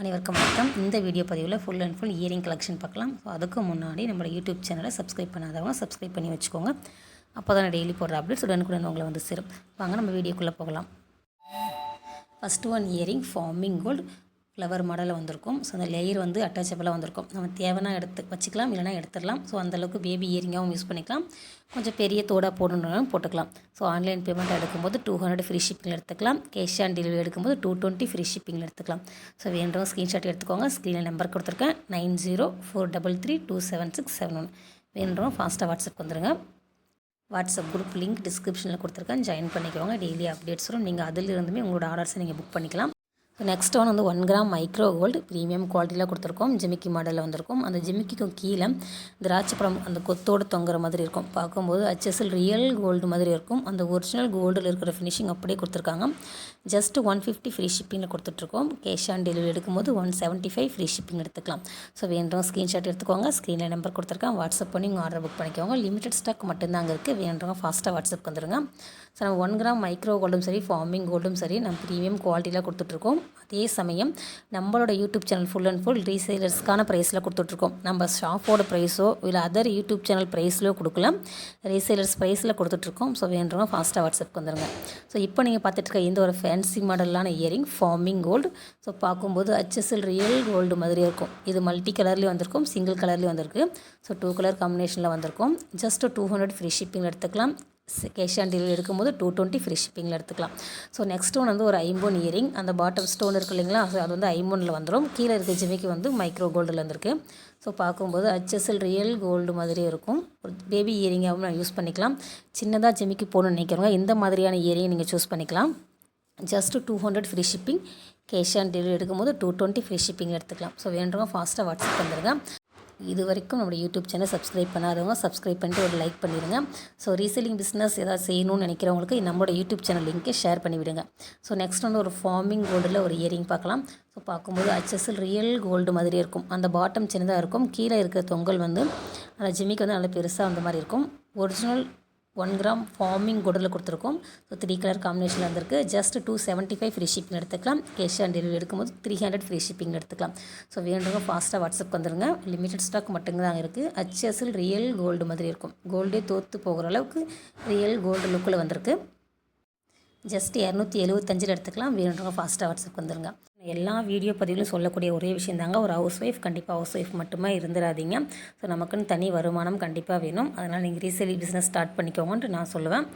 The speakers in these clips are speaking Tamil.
அனைவருக்கும் வணக்கம். இந்த வீடியோ பதிவில் full and full earring collection பார்க்கலாம். ஸோ அதுக்கு முன்னாடி நம்மளோட யூடியூப் சேனலை சப்ஸ்கிரைப் பண்ணாதவங்க சப்ஸ்கிரைப் பண்ணி வச்சுக்கோங்க. அப்போ தான் டெய்லி போடுற அப்டேட்ஸ் உடனுக்குடன் உங்களை வந்து சேரும். வாங்க நம்ம வீடியோக்குள்ளே போகலாம். First one earring forming gold flower மாடலில் வந்திருக்கும். ஸோ அந்த லேயர் வந்து அட்டாச்சபிளாக வந்திருக்கும். நம்ம தேவைன்னா எடுத்து வச்சுக்கலாம் இல்லைனா எடுத்துடலாம். ஸோ அந்தளவுக்கு பேபி இயரிங்காகவும் யூஸ் பண்ணிக்கலாம். கொஞ்சம் பெரிய தோடாக போடணுன்னாலும் போட்டுக்கலாம். ஸோ ஆன்லைன் பேமெண்ட் எடுக்கும்போது டூ ஹண்ட்ரட் ஃப்ரீ ஷிப்பிங்கில் எடுத்துக்கலாம். கேஷ் ஆன் டெலிவரி எடுக்கும்போது டூ டுவெண்ட்டி ஃப்ரீ ஷிப்பிங்கில் எடுத்துக்கலாம். ஸோ வேண்டவங்க ஸ்க்ரீன்ஷாட் எடுத்துக்கோங்க. ஸ்க்ரீனில் நம்பர் கொடுத்துருக்கேன். Nine zero four double three two seven six seven one வேண்டவங்க ஃபாஸ்ட்டாக வாட்ஸ்அப் வந்துருங்க. வாட்ஸ்அப் குரூப் லிங்க் டிஸ்கிரிப்ஷனில் கொடுத்துருக்கேன். ஜாயின் பண்ணிக்கோங்க. டெய்லி அப்டேட்ஸ் வரும். நீங்கள் அதிலிருந்துமே உங்களோட ஆர்டர்ஸை நீங்கள் புக் பண்ணிக்கலாம். நெக்ஸ்ட் ஒன் வந்து one gram micro gold premium குவாலிட்டியில் கொடுத்துருக்கோம். ஜிமிக்கி மாடலில் வந்திருக்கும். அந்த ஜிமிக்கிக்கும் கீழே திராட்சைப்பழம் அந்த கொத்தோடு தொங்குற மாதிரி இருக்கும். பார்க்கும்போது ஹச்எஸ்எல் ரியல் கோல்டு மாதிரி இருக்கும். அந்த ஒரிஜினல் கோல்டில் இருக்கிற ஃபினிஷிங் அப்படியே கொடுத்துருக்காங்க. ஜஸ்ட் ஒன் ஃபிஃப்டி ஃப்ரீ ஷிப்பிங்கில் கொடுத்துட்ருக்கோம். கேஷ் ஆன் டெலிவரி எடுக்கும்போது one seventy five free shipping எடுத்துக்கலாம். ஸோ வேண்டும் ஸ்க்ரீன்ஷாட் எடுத்துக்கோங்க. ஸ்க்ரீனில் நம்பர் கொடுத்துருக்கேன். வாட்ஸ்அப் பண்ணி உங்கள் ஆர்டர் புக் பண்ணிக்கோங்க. லிமிடெட் ஸ்டாக் மட்டும்தான் அங்கே இருக்குது வேண்டவங்க ஃபாஸ்ட்டாக வாட்ஸ்அப் வந்துருங்க. ஸோ நம்ம ஒன் கிராம் மைக்ரோ கோல்டும் சரி ஃபார்மிங் கோல்டும் சரி நம்ம ப்ரீமியம் குவாலிட்டியில் கொடுத்துட்ருக்கோம். அதே சமயம் நம்மளோட YouTube channel full and full ரீசேலர்ஸ்க்கான ப்ரைஸில் கொடுத்துட்ருக்கோம். நம்ம ஷாப்போட ப்ரைஸோ இல்லை அதர் யூடியூப் சேனல் ப்ரைஸ்லையோ கொடுக்கலாம். ரீசேலர்ஸ் ப்ரைஸில் கொடுத்துட்ருக்கோம். ஸோ வேண்டுறவங்க ஃபாஸ்ட்டாக வாட்ஸ்அப் வந்துடுங்க ஸோ இப்போ நீங்கள் பார்த்துட்டு இருக்க இந்த ஒரு ஃபேன்சி மாடலான இயரிங் ஃபார்மிங் கோல்டு ஸோ பார்க்கும்போது ஹச்எஸ்எல் ரியல் கோல்டு மாதிரி இருக்கும். இது மல்டி கலர்லேயும் வந்திருக்கும். சிங்கிள் கலர்லேயும் வந்திருக்கு. ஸோ டூ கலர் காம்பினேஷனில் வந்திருக்கும். Just two hundred free shipping எடுத்துக்கலாம். கேஷ் ஆன் டெலிவரி எடுக்கும்போது டூ டுவெண்ட்டி ஃப்ரீ ஷிப்பிங்கில் எடுத்துக்கலாம். ஸோ நெக்ஸ்ட் ஒன் வந்து ஒரு ஐம்போன் இயரிங் அந்த பாட்டம் ஸ்டோன் இருக்கு இல்லைங்களா? ஸோ அது வந்து ஐம்போனில் வந்துடும் கீழே இருக்க ஜிமிக்கு வந்து மைக்ரோ கோல்டில் வந்திருக்கு ஸோ பார்க்கும்போது ஹச்எஸ்எல் ரியல் கோல்டு மாதிரி இருக்கும். ஒரு பேபி இயரிங்காகவும் நான் யூஸ் பண்ணிக்கலாம். சின்னதாக ஜிமிக்கு போகணும்னு நினைக்கிறவங்க இந்த மாதிரியான இயரிங் நீங்கள் சூஸ் பண்ணிக்கலாம். Just two hundred free shipping cash on delivery எடுக்கும்போது டூ டுவெண்ட்டி ஃப்ரீ ஷிப்பிங் எடுத்துக்கலாம். ஸோ வேண்டவங்க ஃபாஸ்ட்டாக வாட்ஸ்அப் வந்துருங்க. இது வரைக்கும் நம்மளோட யூடியூப் சேனல் சப்ஸ்கிரைப் பண்ணாதவங்க சப்ஸ்கிரைப் பண்ணிட்டு ஒரு லைக் பண்ணிடுங்க ஸோ ரீசெல்லிங் பிஸ்னஸ் ஏதாவது செய்யணும்னு நினைக்கிறவங்களுக்கு நம்மளோட யூடியூப் சேனல் லிங்க்கை ஷேர் பண்ணிவிடுங்க. ஸோ நெக்ஸ்ட் வந்து ஒரு ஃபார்மிங் கோல்டில் ஒரு இயரிங் பார்க்கலாம். ஸோ பார்க்கும்போது ஹச்எஸ்எல் ரியல் கோல்டு மாதிரி இருக்கும். அந்த பாட்டம் சின்னதாக இருக்கும். கீழே இருக்கிற தொங்கல் வந்து அந்த ஜிம்மிக்கு வந்து நல்லா பெருசாக அந்த மாதிரி இருக்கும். ஒரிஜினல் ஒன் கிராம் ஃபார்மிங் குடலில் கொடுத்துருக்கோம். ஸோ த்ரீ கலர் காம்பினேஷனில் வந்திருக்கு. Just two seventy five free shipping எடுத்துக்கலாம். கேஷ் ஆன் டெலிவரி எடுக்கும்போது த்ரீ ஹண்ட்ரட் ஃப்ரீ ஷிப்பிங் எடுத்துக்கலாம். ஸோ வேண்டுங்க ஃபாஸ்ட்டாக வாட்ஸ்அப் வந்துருங்க. லிமிடெட் ஸ்டாக் மட்டும்தான் இருக்குது ஹச்எஸ்எல் ரியல் கோல்டு மாதிரி இருக்கும். கோல்டே தோற்று போகிற அளவுக்கு ரியல் கோல்டு லுக்கில் வந்திருக்கு. ஜஸ்ட் இரநூத்தி எழுபத்தஞ்சில் எடுத்துக்கலாம். வேணுன்றவங்க ஃபாஸ்ட்டாக வாட்ஸ்அப் வந்துருங்க. எல்லா வீடியோ பதிவிலும் சொல்லக்கூடிய ஒரே விஷயம் தாங்க. ஒரு ஹவுஸ் ஒய்ஃப் கண்டிப்பாக ஹவுஸ் ஒய்ஃப் மட்டுமே இருந்துடாதீங்க ஸோ நமக்குன்னு தனி வருமானம் கண்டிப்பாக வேணும். அதனால் நீங்கள் ரீசேலி பிஸ்னஸ் ஸ்டார்ட் பண்ணிக்கோங்கன்ட்டு நான் சொல்லுவேன்.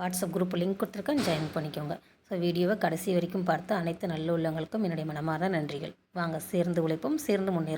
வாட்ஸ்அப் குரூப் லிங்க் கொடுத்துருக்கேன். ஜாயின் பண்ணிக்கோங்க. ஸோ வீடியோவை கடைசி வரைக்கும் பார்த்து அனைத்து நல்ல உள்ளவங்களுக்கும் என்னுடைய மனமார்ந்த நன்றிகள். வாங்க சேர்ந்து உழைப்போம். சேர்ந்து முன்னேறும்